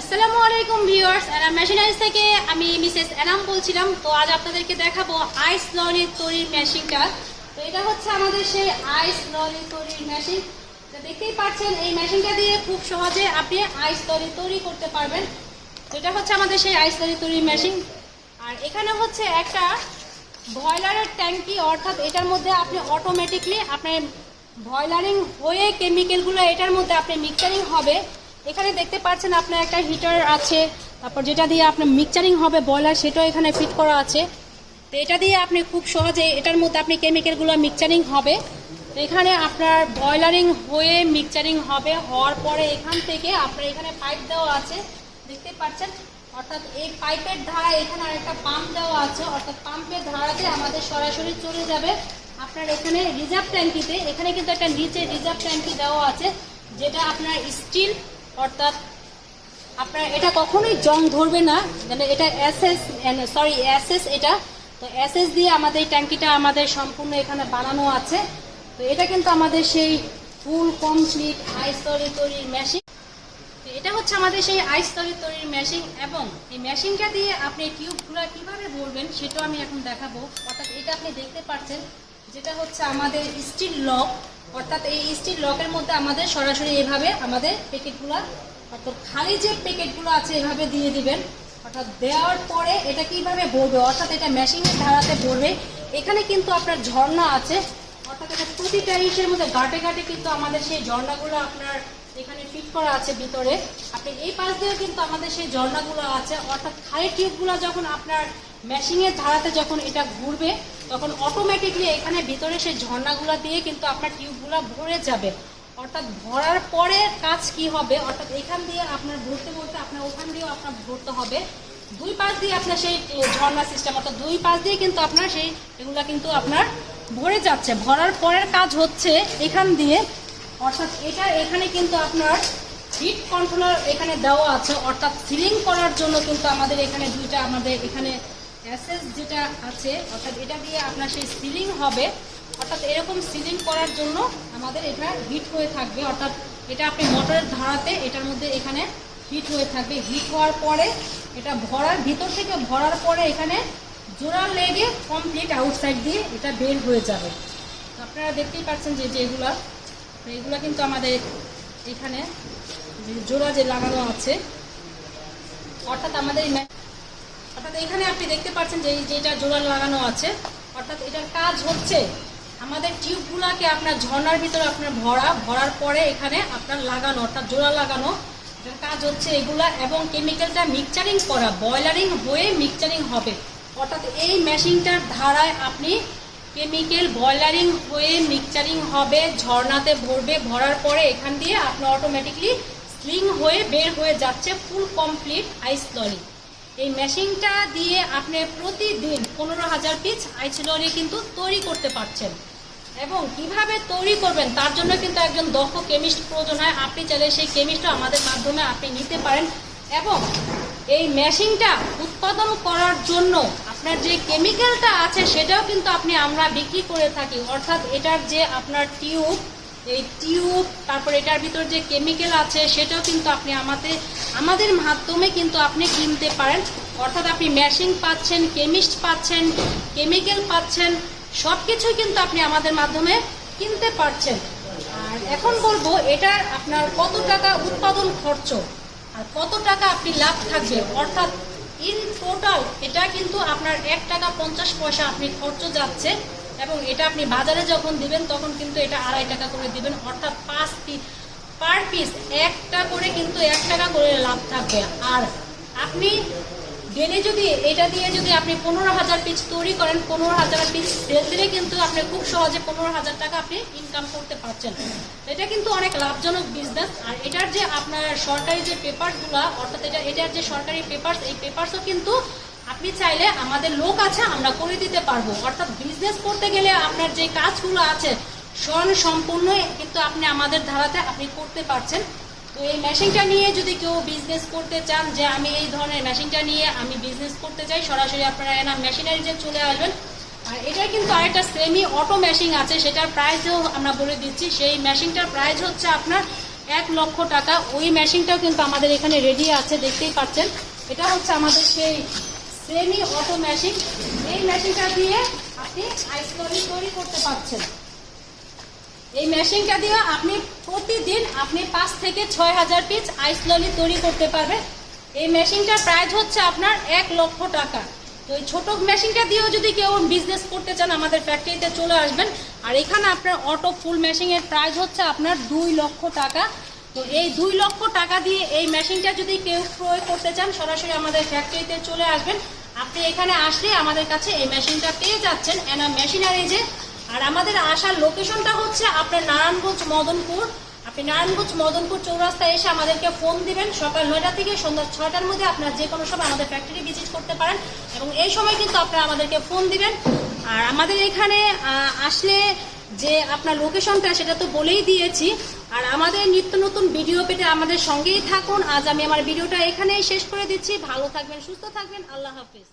আসসালামু আলাইকুম viewers Enam machineries থেকে আমি মিসেস এনাম বলছিলাম, তো আজ আপনাদেরকে দেখাবো আইস লরি তৈরির মেশিনটা। তো এটা হচ্ছে আমাদের সেই আইস লরি তৈরির মেশিন। তো দেখতেই পাচ্ছেন, এই মেশিনটা দিয়ে খুব সহজে আপনি আইস লরি তৈরি করতে পারবেন। তো এটা হচ্ছে আমাদের সেই আইস লরি তৈরির মেশিন। আর এখানে হচ্ছে একটা বয়লারের ট্যাঙ্কি, অর্থাৎ এটার মধ্যে আপনি অটোমেটিকলি আপনার বয়লারিং হয়ে কেমিক্যালগুলো এটার মধ্যে আপনি মিক্সারিং হবে। এখানে দেখতে পাচ্ছেন আপনার একটা হিটার আছে। তারপর যেটা দিয়ে আপনার মিক্সারিং হবে বয়লার সেটাও এখানে ফিট করা আছে। তো এটা দিয়ে আপনি খুব সহজে এটার মধ্যে আপনি কেমিক্যালগুলো মিক্সারিং হবে। এখানে আপনার বয়লারিং হয়ে মিক্সারিং হবে, হওয়ার পরে এখান থেকে আপনার এখানে পাইপ দেওয়া আছে। দেখতে পাচ্ছেন? অর্থাৎ এই পাইপের ধারা এখানে আরেকটা পাম্প দেওয়া আছে। অর্থাৎ পাম্পের ধারাতে আমাদের সরাসরি চলে যাবে। আপনার এখানে রিজার্ভ ট্যাঙ্কিতে এখানে কিন্তু একটা নিচে রিজার্ভ ট্যাঙ্কি দেওয়া আছে, যেটা আপনার স্টিল অর্থাৎ আপনার এটা কখনোই জং ধরবে না মানে এটা এসএস সরি এসএস এটা। তো এসএস দিয়ে আমাদের এই ট্যাঙ্কিটা আমাদের সম্পূর্ণ এখানে বানানো আছে। তো এটা কিন্তু আমাদের সেই ফুল কমপ্লিট আইস তৈরি তৈরির মেশিন তো এটা হচ্ছে আমাদের সেই আইস তৈরি তৈরির মেশিন এবং এই মেশিনটা দিয়ে আপনি টিউবগুলো কীভাবে ভরবেন সেটাও আমি এখন দেখাবো। অর্থাৎ এটা আপনি দেখতে পাচ্ছেন, যেটা হচ্ছে আমাদের স্টিল লক অর্থাৎ এই স্টিল লকের মধ্যে আমাদের সরাসরি এভাবে আমাদের প্যাকেটগুলো, অর্থাৎ খালি যে প্যাকেটগুলো আছে এভাবে দিয়ে দিবেন। অর্থাৎ দেওয়ার পরে এটা কীভাবে ভরবে? অর্থাৎ এটা মেশিনের ধারাতে ভরবে। এখানে কিন্তু আপনার ঝর্ণা আছে। অর্থাৎ এটা প্রতিটা ইসের মধ্যে গাটে গাটে কিন্তু আমাদের সেই ঝর্ণাগুলো আপনার এখানে ফিট করা আছে ভিতরে। আপনি এই পাশ দিয়ে কিন্তু আমাদের সেই ঝর্ণাগুলো আছে। অর্থাৎ খালি টিউবগুলো যখন আপনার মেশিনের ধারাতে যখন এটা ঘুরবে তখন অটোমেটিকলি এখানে ভিতরে সেই ঝর্ণাগুলো দিয়ে কিন্তু আপনার টিউবগুলো ভরে যাবে। অর্থাৎ ভরার পরে কাজ কি হবে? অর্থাৎ এখান দিয়ে আপনার ভরতে বলতে আপনার ওখান দিয়েও আপনার ভরতে হবে। দুই পাশ দিয়ে আপনার সেই ঝর্ণা সিস্টেম অর্থাৎ দুই পাশ দিয়ে কিন্তু আপনার সেই এগুলো কিন্তু আপনার ভরে যাচ্ছে। ভরার পরের কাজ হচ্ছে এখান দিয়ে। অর্থাৎ এটা এখানে কিন্তু আপনার হিট কন্ট্রোলার এখানে দেওয়া আছে। অর্থাৎ সিলিং করার জন্য কিন্তু আমাদের এখানে দুইটা, আমাদের এখানে অ্যাসেস যেটা আছে, অর্থাৎ এটা দিয়ে আপনার সেই সিলিং হবে, অর্থাৎ এরকম সিলিং করার জন্য আমাদের এটা হিট হয়ে থাকবে, অর্থাৎ এটা আপনি মোটরের ধারাতে এটার মধ্যে এখানে হিট হয়ে থাকবে। হিট হওয়ার পরে এটা ভরার, ভিতর থেকে ভরার পরে এখানে জোড়া লেগে কমপ্লিট আউটসাইড দিয়ে এটা বের হয়ে যাবে। আপনারা দেখতেই পাচ্ছেন যে এগুলা কিন্তু আমাদের এখানে জোড়া যে লাগানো আছে, অর্থাৎ আমাদের অর্থাৎ এখানে আপনি দেখতে পাচ্ছেন যে যেটা জোড়া লাগানো আছে, অর্থাৎ এটার কাজ হচ্ছে আমাদের টিউবগুলাকে আপনার ঝর্নার ভিতরে আপনার ভরা, ভরার পরে এখানে আপনার লাগানো, অর্থাৎ জোড়া লাগানো, এটার কাজ হচ্ছে এগুলা এবং কেমিক্যালটা মিক্সচারিং করা, বয়লারিং হয়ে মিক্সচারিং হবে। অর্থাৎ এই মেশিনটার ধারায় আপনি কেমিক্যাল বয়লারিং হয়ে মিক্সচারিং হবে, ঝর্ণাতে ভরবে, ভরার পরে এখান দিয়ে আপনার অটোমেটিকলি স্লিং হয়ে বের হয়ে যাচ্ছে ফুল কমপ্লিট আইস লরি এই মেশিনটা দিয়ে আপনি প্রতিদিন পনেরো হাজার পিস আইস লরি কিন্তু তৈরি করতে পারছেন। এবং কীভাবে তৈরি করবেন তার জন্য কিন্তু একজন দক্ষ কেমিস্ট প্রয়োজন হয়। আপনি চাইলে সেই কেমিস্টও আমাদের মাধ্যমে আপনি নিতে পারেন। এবং এই মেশিনটা উৎপাদন করার জন্য আপনার যে কেমিক্যালটা আছে সেটাও কিন্তু আপনি আমরা বিক্রি করে থাকি। অর্থাৎ এটার যে আপনার টিউব এই টিউব তারপর এটার ভিতর যে কেমিক্যাল আছে, সেটাও কিন্তু আপনি আমাদের আমাদের মাধ্যমে কিন্তু আপনি কিনতে পারেন। অর্থাৎ আপনি মেশিন পাচ্ছেন কেমিস্ট পাচ্ছেন কেমিক্যাল পাচ্ছেন সব কিছুই কিন্তু আপনি আমাদের মাধ্যমে কিনতে পারছেন। আর এখন বলব, এটার আপনার কত টাকা উৎপাদন খরচ আর কত টাকা আপনি লাভ থাকবে? অর্থাৎ ইন টোটাল এটা কিন্তু আপনার এক টাকা পঞ্চাশ পয়সা আপনি খরচ যাচ্ছে। এবং এটা আপনি বাজারে যখন দিবেন, তখন কিন্তু এটা আড়াই টাকা করে দিবেন। অর্থাৎ পাঁচ পিস পার পিস একটা করে কিন্তু এক টাকা করে লাভ থাকবে। আর আপনি ডেলি যদি এটা দিয়ে যদি আপনি পনেরো হাজার পিস তৈরি করেন, পনেরো হাজার পিস সেল দিলে কিন্তু আপনি খুব সহজে পনেরো হাজার টাকা আপনি ইনকাম করতে পারছেন। এটা কিন্তু অনেক লাভজনক বিজনেস আর এটার যে আপনার সরকারি যে পেপারসগুলো অর্থাৎ এটা, এটার যে সরকারি পেপারস এই পেপারসও কিন্তু আপনি চাইলে আমাদের লোক আছে, আমরা করে দিতে পারব। অর্থাৎ বিজনেস করতে গেলে আপনার যে কাজগুলো আছে স্বয়ং সম্পূর্ণ কিন্তু আপনি আমাদের ধারাতে আপনি করতে পারছেন। তো এই মেশিনটা নিয়ে যদি কেউ বিজনেস করতে চান, যে আমি এই ধরনের মেশিনটা নিয়ে আমি বিজনেস করতে চাই, সরাসরি আপনারা এনা মেশিনারি যে চলে আসবেন। আর এটার কিন্তু আরেকটা সেমি অটো মেশিন আছে, সেটার প্রাইসও আমরা বলে দিচ্ছি। সেই মেশিনটার প্রাইস হচ্ছে আপনার এক লক্ষ টাকা। ওই মেশিনটাও কিন্তু আমাদের এখানে রেডি আছে, দেখতেই পাচ্ছেন। এটা হচ্ছে আমাদের সেই সেমি অটো মেশিন এই মেশিনটা দিয়ে আপনি আইস লরি তৈরি করতে পারছেন। এই মেশিনটা দিয়ে আপনি প্রতিদিন আপনি পাঁচ থেকে ছয় হাজার পিস আইস ললি তৈরি করতে পারবেন। এই মেশিনটার প্রাইস হচ্ছে আপনার এক লক্ষ টাকা। তো এই ছোট মেশিনটা দিয়েও যদি কেউ বিজনেস করতে চান, আমাদের ফ্যাক্টরিতে চলে আসবেন। আর এখানে আপনার অটো ফুল মেশিনের প্রাইস হচ্ছে আপনার দুই লক্ষ টাকা। তো এই দুই লক্ষ টাকা দিয়ে এই মেশিনটা যদি কেউ ক্রয় করতে চান, সরাসরি আমাদের ফ্যাক্টরিতে চলে আসবেন। আপনি এখানে আসলে আমাদের কাছে এই মেশিনটা পেয়ে যাচ্ছেন, এনা মেশিনারিজে আর আমাদের আসার লোকেশনটা হচ্ছে আপনার নারায়ণগঞ্জ মদনপুর। আপনি নারায়ণগঞ্জ মদনপুর চৌরাস্তায় এসে আমাদেরকে ফোন দিবেন। সকাল নয়টা থেকে সন্ধ্যা ছয়টার মধ্যে আপনার যে কোনো সময় আমাদের ফ্যাক্টরি ভিজিট করতে পারেন। এবং এই সময় কিন্তু আপনারা আমাদেরকে ফোন দিবেন। আর আমাদের এখানে আসলে যে আপনার লোকেশনটা, সেটা তো বলেই দিয়েছি। আর আমাদের নিত্য নতুন ভিডিও পেতে আমাদের সঙ্গেই থাকুন। আজ আমি আমার ভিডিওটা এখানেই শেষ করে দিচ্ছি। ভালো থাকবেন, সুস্থ থাকবেন। আল্লাহ হাফিজ।